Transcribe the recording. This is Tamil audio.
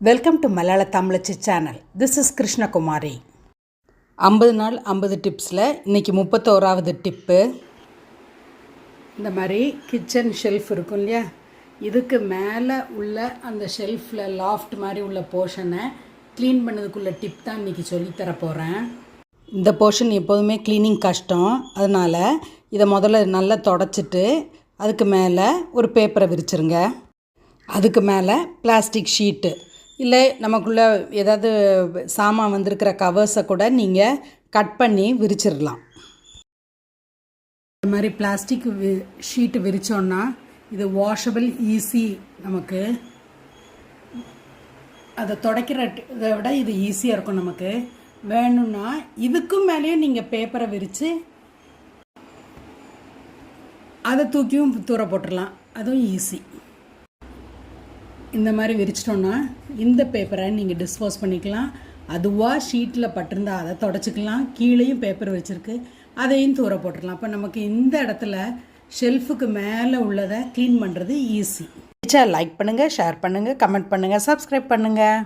Welcome to Malayala Tamizhachi channel this is Krishnakumari ஐம்பது நாள் ஐம்பது டிப்ஸில் இன்றைக்கி முப்பத்தோராவது டிப்பு இந்த மாதிரி கிச்சன் ஷெல்ஃப் இருக்கும் இல்லையா? இதுக்கு மேலே உள்ள அந்த ஷெல்ஃபில் லாஃப்ட் மாதிரி உள்ள போர்ஷனை க்ளீன் பண்ணதுக்குள்ள டிப் தான் இன்றைக்கி சொல்லித்தர போகிறேன் இந்த போர்ஷன் எப்போதுமே க்ளீனிங் கஷ்டம். அதனால் இதை முதல்ல நல்லா தொடச்சிட்டு அதுக்கு மேலே ஒரு பேப்பரை விரிச்சிருங்க. அதுக்கு மேலே பிளாஸ்டிக் ஷீட்டு இல்லை நமக்குள்ளே ஏதாவது சாமான் வந்திருக்கிற கவர்ஸை கூட நீங்கள் கட் பண்ணி விரிச்சிடலாம். இந்த மாதிரி பிளாஸ்டிக் வி ஷீட்டு விரித்தோன்னா இது வாஷபிள் ஈஸி நமக்கு. அதை துடைக்கிற இதை விட இது ஈஸியாக இருக்கும் நமக்கு. வேணும்னா இதுக்கும் மேலேயும் நீங்கள் பேப்பரை விரித்து அதை தூக்கியும் தூர போட்டுடலாம். அதுவும் ஈஸி இந்த மாதிரி விரிச்சிட்டோன்னா இந்த பேப்பரை நீங்கள் டிஸ்போஸ் பண்ணிக்கலாம். அதுவாக ஷீட்டில் பட்டிருந்தா அதை தொடச்சிக்கலாம். கீழேயும் பேப்பர் வச்சுருக்கு. அதையும் தூர போட்டுடலாம். அப்போ நமக்கு இந்த இடத்துல ஷெல்ஃபுக்கு மேலே உள்ளதை க்ளீன் பண்ணுறது ஈஸி லைக் பண்ணுங்கள் ஷேர் பண்ணுங்கள் கமெண்ட் பண்ணுங்கள் சப்ஸ்கிரைப் பண்ணுங்கள்